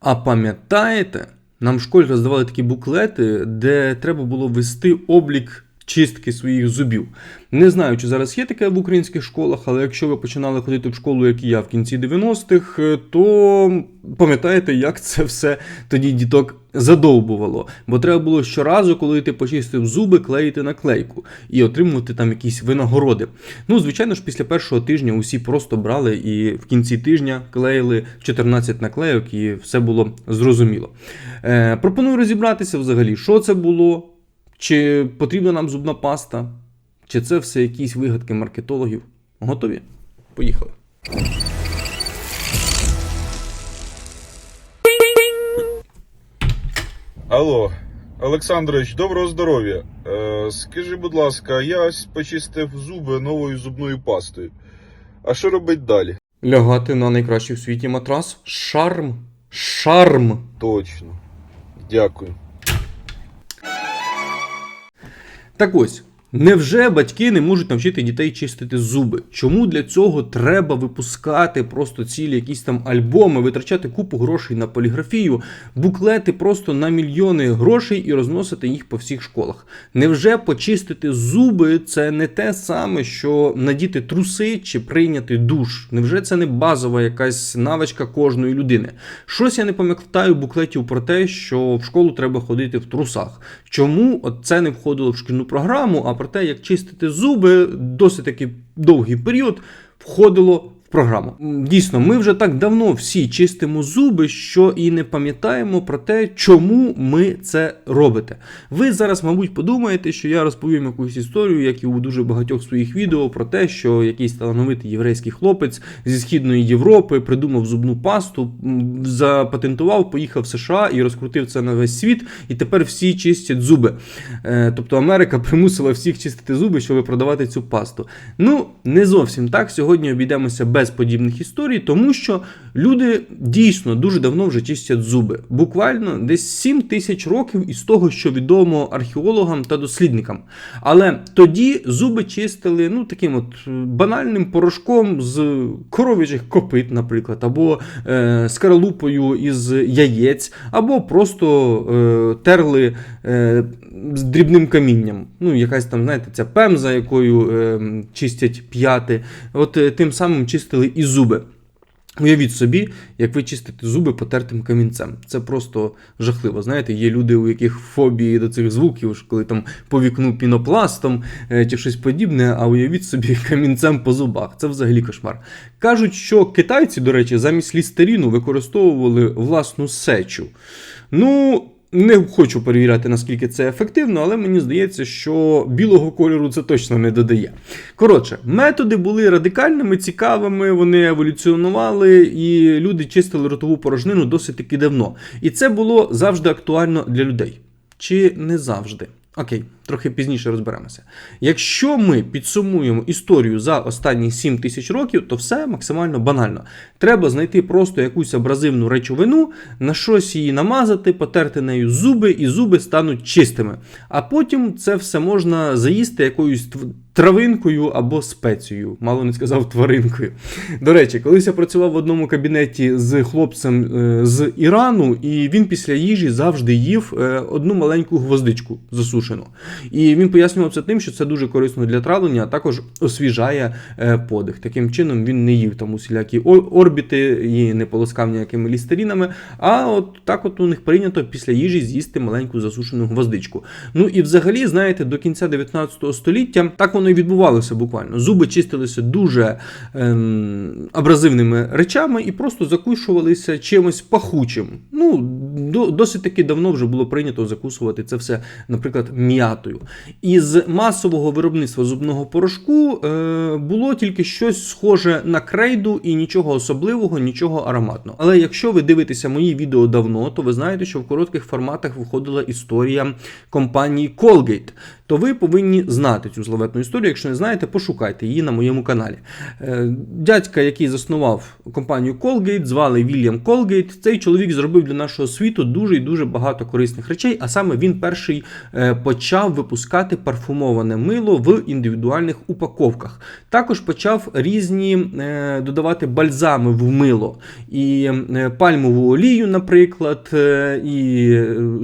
А пам'ятаєте, нам в школі роздавали такі буклети, де треба було вести облік чистки своїх зубів. Не знаю, чи зараз є таке в українських школах, але якщо ви починали ходити в школу, як і я в кінці 90-х, е, то пам'ятаєте, як це все тоді діток задовбувало. Бо треба було щоразу, коли ти почистив зуби, клеїти наклейку і отримувати там якісь винагороди. Ну, звичайно ж, після першого тижня усі просто брали і в кінці тижня клеїли 14 наклейок, і все було зрозуміло. Е, пропоную розібратися взагалі, що це було, чи потрібна нам зубна паста, чи це все якісь вигадки маркетологів. Готові? Поїхали. Алло, Олександрович, доброго здоров'я. Е, скажи, будь ласка, я ось почистив зуби новою зубною пастою. А що робить далі? Лягати на найкращий в світі матрас. Шарм. Шарм. Точно. Дякую. Так ось. Невже батьки не можуть навчити дітей чистити зуби? Чому для цього треба випускати просто цілі якісь там альбоми, витрачати купу грошей на поліграфію, буклети просто на мільйони грошей і розносити їх по всіх школах? Невже почистити зуби це не те саме, що надіти труси чи прийняти душ? Невже це не базова якась навичка кожної людини? Щось я не пам'ятаю буклетів про те, що в школу треба ходити в трусах. Чому от це не входило в шкільну програму, а про те, як чистити зуби, досить таки довгий період входило програму. Дійсно, ми вже так давно всі чистимо зуби, що і не пам'ятаємо про те, чому ми це робите. Ви зараз, мабуть, подумаєте, що я розповім якусь історію, як і у дуже багатьох своїх відео, про те, що якийсь талановитий єврейський хлопець зі східної Європи придумав зубну пасту, запатентував, поїхав в США і розкрутив це на весь світ, і тепер всі чистять зуби. Е, Тобто Америка примусила всіх чистити зуби, щоб продавати цю пасту. Ну, не зовсім так. Сьогодні обійдемося без подібних історій, тому що люди дійсно дуже давно вже чистять зуби. Буквально десь 7 тисяч років із того, що відомо археологам та дослідникам. Але тоді зуби чистили ну, таким от е, банальним порошком з коров'ячих копит, наприклад, або е, скаралупою із яєць, або просто е, терли е, з дрібним камінням. Ну, якась там, знаєте, ця пемза, якою е, чистять п'яти. От е, тим самим чистили і зуби. Уявіть собі, як ви чистите зуби потертим камінцем. Це просто жахливо. Знаєте, є люди, у яких фобії до цих звуків, коли там по вікну пінопластом е, чи щось подібне, а уявіть собі камінцем по зубах. Це взагалі кошмар. Кажуть, що китайці, до речі, замість лістеріну використовували власну сечу. Ну. Не хочу перевіряти, наскільки це ефективно, але мені здається, що білого кольору це точно не додає. Коротше, методи були радикальними, цікавими, вони еволюціонували, і люди чистили ротову порожнину досить таки давно. І це було завжди актуально для людей. Чи не завжди? Окей, трохи пізніше розберемося. Якщо ми підсумуємо історію за останні 7 тисяч років, то все максимально банально. Треба знайти просто якусь абразивну речовину, на щось її намазати, потерти нею зуби, і зуби стануть чистими. А потім це все можна заїсти якоюсь травинкою або спецією. Мало не сказав тваринкою. До речі, колись я працював в одному кабінеті з хлопцем е, з Ірану, і він після їжі завжди їв е, одну маленьку гвоздичку засушену. І він пояснював це тим, що це дуже корисно для травлення, а також освіжає е, подих. Таким чином він не їв там усілякі орбіти і не полоскав ніякими лістерінами. А от так от у них прийнято після їжі з'їсти маленьку засушену гвоздичку. Ну і взагалі, знаєте, до кінця 19 століття так воно і відбувалося буквально. Зуби чистилися дуже ем, абразивними речами і просто закушувалися чимось пахучим. Ну, досить таки давно вже було прийнято закусувати це все, наприклад, м'ятою. Із масового виробництва зубного порошку е, було тільки щось схоже на крейду і нічого особливого, нічого ароматного. Але якщо ви дивитеся мої відео давно, то ви знаєте, що в коротких форматах виходила історія компанії Colgate. То ви повинні знати цю славетну історію. Якщо не знаєте, пошукайте її на моєму каналі. Е, Дядька, який заснував компанію Colgate, звали Вільям Colgate. Цей чоловік зробив для нашого світу дуже і дуже багато корисних речей, а саме він перший е, почав випускати парфумоване мило в індивідуальних упаковках. Також почав різні е, додавати бальзами в мило. І пальмову олію, наприклад, і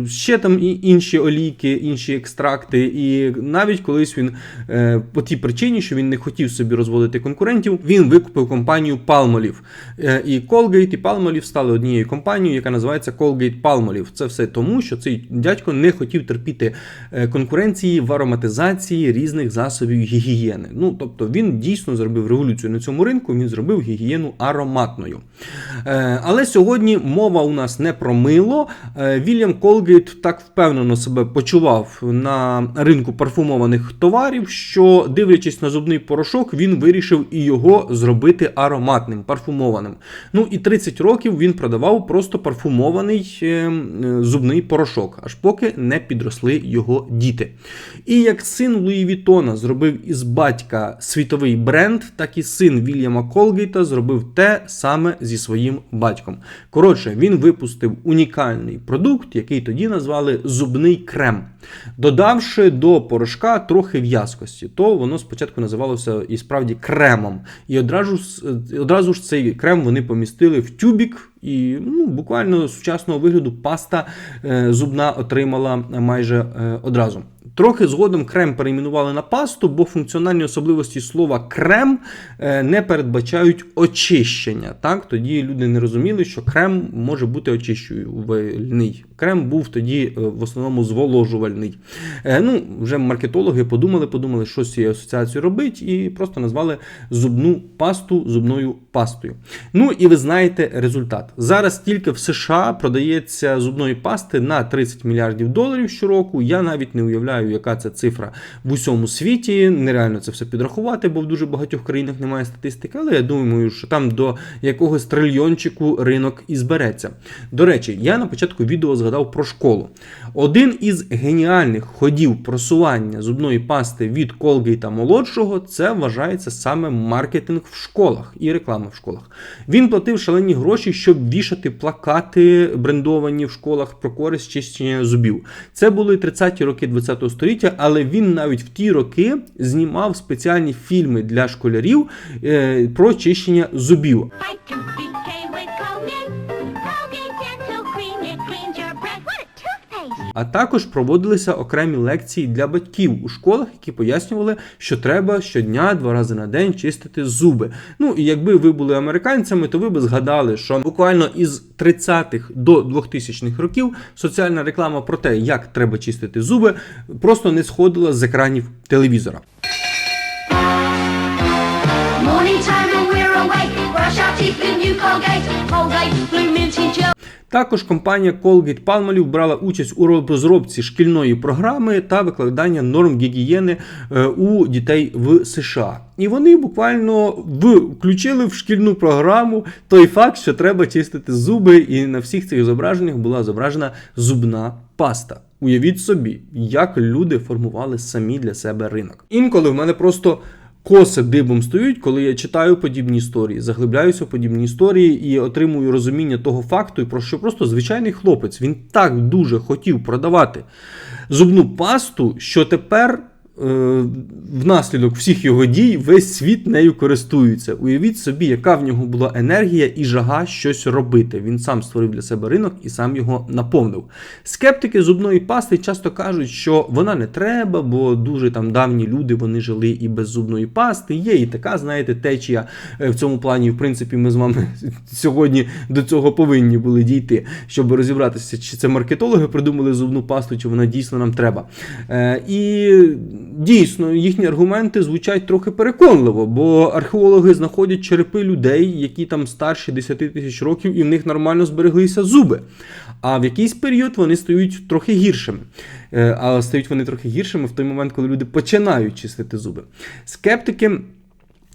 ще там і інші олійки, інші екстракти. І навіть колись він е, по тій причині, що він не хотів собі розводити конкурентів, він викупив компанію Palmolive. Е, І Colgate і Palmolive стали однією компанією, яка називається Colgate Palmolive. Це все тому, що цей дядько не хотів терпіти е, конкуренції в ароматизації різних засобів гігієни. Ну тобто він дійсно зробив революцію на цьому ринку. Він зробив гігієну ароматною. Але сьогодні мова у нас не про мило. Вільям Колгейт так впевнено себе почував на ринку парфумованих товарів, що, дивлячись на зубний порошок, він вирішив і його зробити ароматним, парфумованим. Ну і 30 років він продавав просто парфумований е, зубний порошок, аж поки не підросли його діти. І як син Луї Вітона зробив із батька світовий бренд, так і син Вільяма Колгейта зробив те саме зі своїм батьком. Коротше, він випустив унікальний продукт, який тоді назвали зубний крем, додавши до порошка трохи в'язкості. То воно спочатку називалося і справді кремом. І одразу, ж- одразу ж цей крем вони помістили в тюбік. І ну, буквально з сучасного вигляду паста е, зубна отримала майже е, одразу. Трохи згодом крем перейменували на пасту, бо функціональні особливості слова крем е, не передбачають очищення. Так? Тоді люди не розуміли, що крем може бути очищувальний. Крем був тоді е, в основному зволожувальний. Е, Ну, вже маркетологи подумали, подумали, що з цією асоціацією робить, і просто назвали зубну пасту зубною пастою. Ну і ви знаєте результат. Зараз тільки в США продається зубної пасти на 30 мільярдів доларів щороку. Я навіть не уявляю, яка це цифра в усьому світі. Нереально це все підрахувати, бо в дуже багатьох країнах немає статистики, але я думаю, що там до якогось трильйончику ринок і збереться. До речі, я на початку відео згадав про школу. Один із геніальних ходів просування зубної пасти від Colgate молодшого це вважається саме маркетинг в школах і реклама в школах. Він платив шалені гроші, щоб вішати плакати брендовані в школах про користь чищення зубів. Це були 30-ті роки 20-го століття, але він навіть в ті роки знімав спеціальні фільми для школярів е, про чищення зубів. А також проводилися окремі лекції для батьків у школах, які пояснювали, що треба щодня два рази на день чистити зуби. Ну і якби ви були американцями, то ви би згадали, що буквально із 30-х до 2000-х років соціальна реклама про те, як треба чистити зуби, просто не сходила з екранів телевізора. Morning time and we're awake. Brush our teeth with new Colgate. Colgate Blue. Також компанія Colgate Palmolive брала участь у розробці шкільної програми та викладання норм гігієни е, у дітей в США. І вони буквально включили в шкільну програму той факт, що треба чистити зуби, і на всіх цих зображеннях була зображена зубна паста. Уявіть собі, як люди формували самі для себе ринок. Інколи в мене просто коси дибом стоють, коли я читаю подібні історії, заглибляюся в подібні історії і отримую розуміння того факту, про що просто звичайний хлопець він так дуже хотів продавати зубну пасту, що тепер. Е, Внаслідок всіх його дій весь світ нею користується. Уявіть собі, яка в нього була енергія і жага щось робити. Він сам створив для себе ринок і сам його наповнив. Скептики зубної пасти часто кажуть, що вона не треба, бо дуже там давні люди вони жили і без зубної пасти. Є і така, знаєте, течія е, в цьому плані. В принципі, ми з вами сьогодні до цього повинні були дійти, щоб розібратися, чи це маркетологи придумали зубну пасту, чи вона дійсно нам треба. Е, і дійсно їхні аргументи звучать трохи переконливо, бо археологи знаходять черепи людей, які там старші 10 тисяч років, і в них нормально збереглися зуби. А в якийсь період вони стають трохи гіршими. Е, А стають вони трохи гіршими в той момент, коли люди починають чистити зуби. Скептики.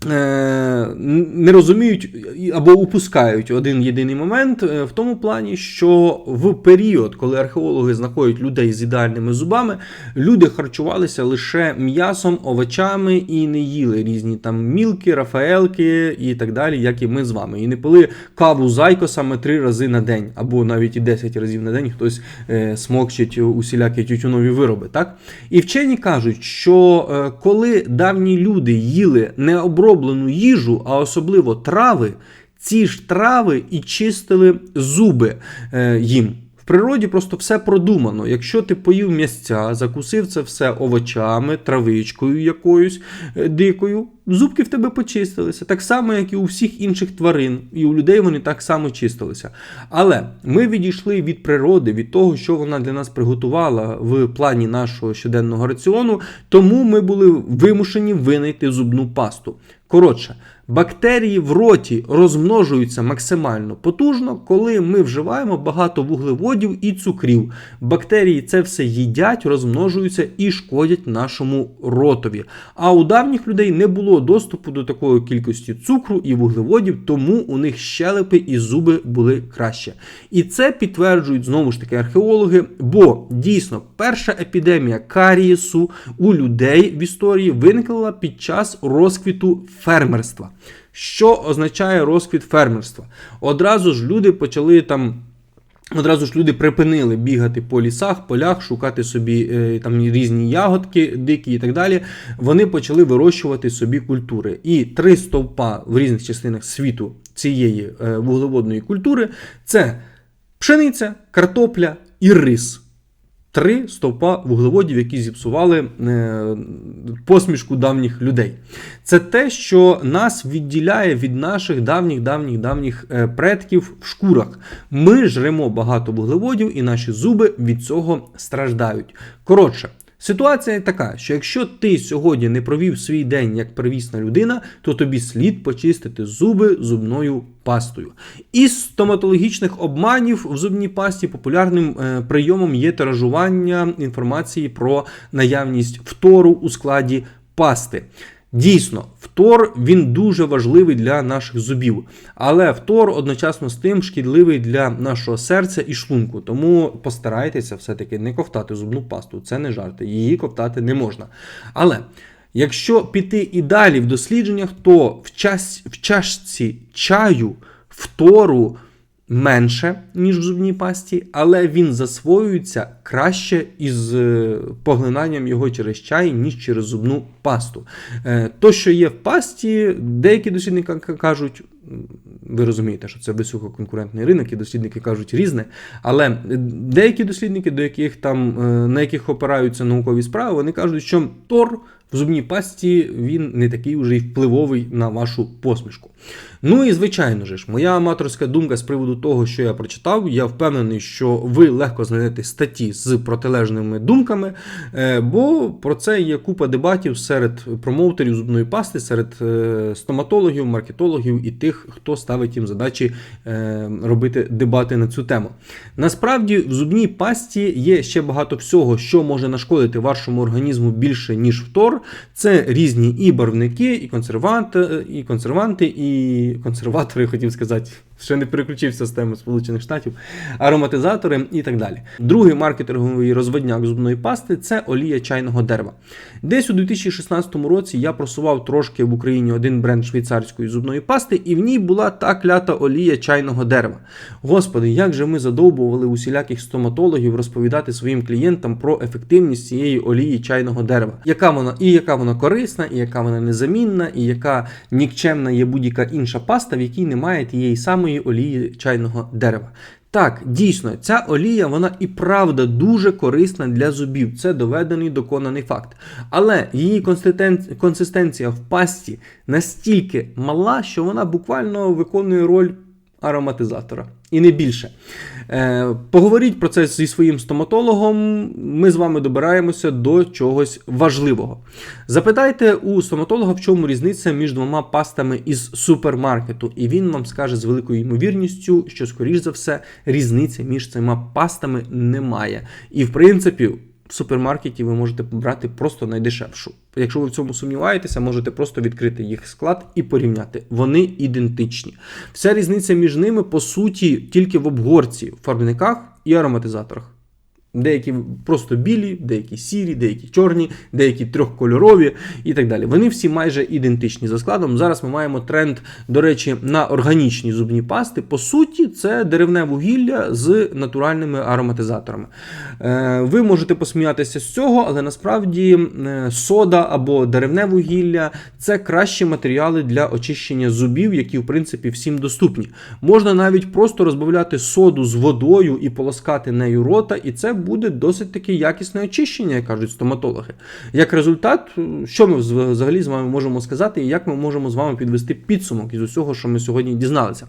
Е, не розуміють або упускають один єдиний момент е, в тому плані, що в період, коли археологи знаходять людей з ідеальними зубами, люди харчувалися лише м'ясом, овочами і не їли різні там мілки, рафаелки і так далі, як і ми з вами. І не пили каву з айкосами три рази на день, або навіть і 10 разів на день хтось е, смокчить усілякі тютюнові вироби. Так? І вчені кажуть, що коли давні люди їли необроблену їжу, а особливо трави, ці ж трави і чистили зуби е, їм. В природі просто все продумано. Якщо ти поїв м'ясця, закусив це все овочами, травичкою якоюсь е, дикою, зубки в тебе почистилися. Так само, як і у всіх інших тварин, і у людей вони так само чистилися. Але ми відійшли від природи, від того, що вона для нас приготувала в плані нашого щоденного раціону, тому ми були вимушені винайти зубну пасту. Коротше, бактерії в роті розмножуються максимально потужно, коли ми вживаємо багато вуглеводів і цукрів. Бактерії це все їдять, розмножуються і шкодять нашому ротові. А у давніх людей не було доступу до такої кількості цукру і вуглеводів, тому у них щелепи і зуби були краще. І це підтверджують знову ж таки археологи, бо дійсно перша епідемія карієсу у людей в історії виникла під час розквіту фермерства. Що означає розквіт фермерства? Одразу ж люди почали там. Одразу ж люди припинили бігати по лісах, полях, шукати собі е, там різні ягодки, дикі і так далі. Вони почали вирощувати собі культури. І три стовпа в різних частинах світу цієї е, вуглеводної культури це пшениця, картопля і рис. Три стовпа вуглеводів, які зіпсували е, посмішку давніх людей. Це те, що нас відділяє від наших давніх, давніх, давніх е, предків в шкурах. Ми жремо багато вуглеводів, і наші зуби від цього страждають. Коротше. Ситуація така, що якщо ти сьогодні не провів свій день як первісна людина, то тобі слід почистити зуби зубною пастою. Із стоматологічних обманів в зубній пасті популярним е, прийомом є тиражування інформації про наявність фтору у складі пасти. Дійсно, фтор він дуже важливий для наших зубів, але фтор одночасно з тим шкідливий для нашого серця і шлунку. Тому постарайтеся все-таки не ковтати зубну пасту. Це не жарти, її ковтати не можна. Але якщо піти і далі в дослідженнях, то в, час, в чашці чаю фтору менше, ніж в зубній пасті, але він засвоюється краще із е, поглинанням його через чай, ніж через зубну пасту. Е, То, що є в пасті, деякі дослідники кажуть. Ви розумієте, що це висококонкурентний ринок, і дослідники кажуть різне. Але деякі дослідники, до яких там е, на яких опираються наукові справи, вони кажуть, що тор в зубній пасті він не такий уже й впливовий на вашу посмішку. Ну і звичайно ж, моя аматорська думка з приводу того, що я прочитав, я впевнений, що ви легко знайдете статті з протилежними думками, е, бо про це є купа дебатів серед промоутерів зубної пасти, серед е, стоматологів, маркетологів і тих, хто ставить їм задачі е, робити дебати на цю тему. Насправді, в зубній пасті є ще багато всього, що може нашкодити вашому організму більше, ніж Це різні і барвники, і консерванти, і консерванти, і консерватори, хотів сказати. Ще не переключився з теми Сполучених Штатів, ароматизатори і так далі. Другий маркетинговий розводняк зубної пасти це олія чайного дерева. Десь у 2016 році я просував трошки в Україні один бренд швейцарської зубної пасти, і в ній була та клята олія чайного дерева. Господи, як же ми задовбували усіляких стоматологів розповідати своїм клієнтам про ефективність цієї олії чайного дерева, яка вона і яка вона корисна, і яка вона незамінна, і яка нікчемна є будь-яка інша паста, в якій немає тієї самої олії чайного дерева. Так, дійсно, ця олія, вона і правда дуже корисна для зубів. Це доведений доконаний факт. Але її консистенція в пасті настільки мала, що вона буквально виконує роль ароматизатора. І не більше. Е, поговоріть про це зі своїм стоматологом. Ми з вами добираємося до чогось важливого. Запитайте у стоматолога, в чому різниця між двома пастами із супермаркету, і він вам скаже з великою ймовірністю, що, скоріш за все, різниці між цими пастами немає. І в принципі. Супермаркеті ви можете брати просто найдешевшу. Якщо ви в цьому сумніваєтеся, можете просто відкрити їх склад і порівняти. Вони ідентичні. Вся різниця між ними, по суті, тільки в обгорці, в фарбниках і ароматизаторах. Деякі просто білі, деякі сірі, деякі чорні, деякі трьохкольорові і так далі. Вони всі майже ідентичні за складом. Зараз ми маємо тренд, до речі, на органічні зубні пасти. По суті, це деревне вугілля з натуральними ароматизаторами. Е, Ви можете посміятися з цього, але насправді е, сода або деревне вугілля це кращі матеріали для очищення зубів, які в принципі всім доступні. Можна навіть просто розбавляти соду з водою і полоскати нею рота, і це буде досить таки якісне очищення, як кажуть стоматологи. Як результат, що ми взагалі з вами можемо сказати, і як ми можемо з вами підвести підсумок із усього, що ми сьогодні дізналися.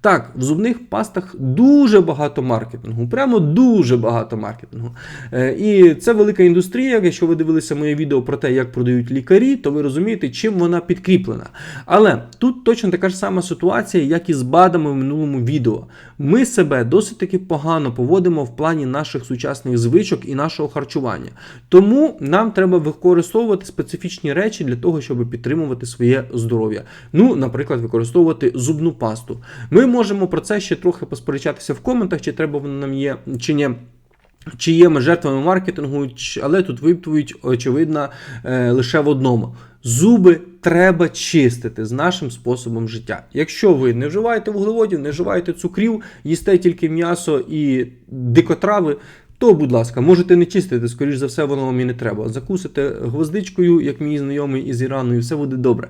Так, в зубних пастах дуже багато маркетингу, прямо дуже багато маркетингу. Е, І це велика індустрія. Якщо ви дивилися моє відео про те, як продають лікарі, то ви розумієте, чим вона підкріплена. Але тут точно така ж сама ситуація, як і з БАДами в минулому відео. Ми себе досить таки погано поводимо в плані наших сучасних звичок і нашого харчування. Тому нам треба використовувати специфічні речі для того, щоб підтримувати своє здоров'я. Ну, наприклад, використовувати зубну пасту. Ми можемо про це ще трохи посперечатися в коментах, чи треба воно нам є, чи ні. Чи є ми жертвами маркетингу, але тут відповідь очевидна е, лише в одному: зуби треба чистити з нашим способом життя. Якщо ви не вживаєте вуглеводів, не вживаєте цукрів, їсте тільки м'ясо і дикотрави. То, будь ласка, можете не чистити, скоріш за все, воно вам і не треба. Закусите гвоздичкою, як мій знайомий із Ірану, і все буде добре.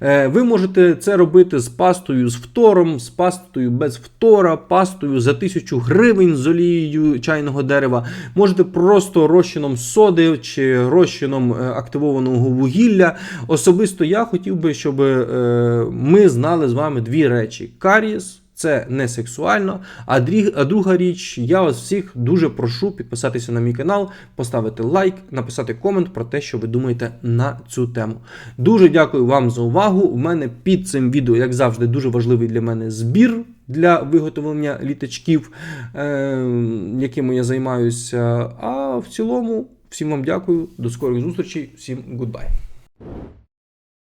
Е, ви можете це робити з пастою з фтором, з пастою без фтора, пастою за 1000 гривень з олією чайного дерева. Можете просто розчином соди чи розчином е, активованого вугілля. Особисто я хотів би, щоб е, ми знали з вами дві речі: карієс. Це не сексуально. А, друга річ, я вас всіх дуже прошу підписатися на мій канал, поставити лайк, написати комент про те, що ви думаєте на цю тему. Дуже дякую вам за увагу. У мене під цим відео, як завжди, дуже важливий для мене збір для виготовлення літачків, е, якими я займаюся. А в цілому, всім вам дякую, до скорих зустрічей, всім гудбай.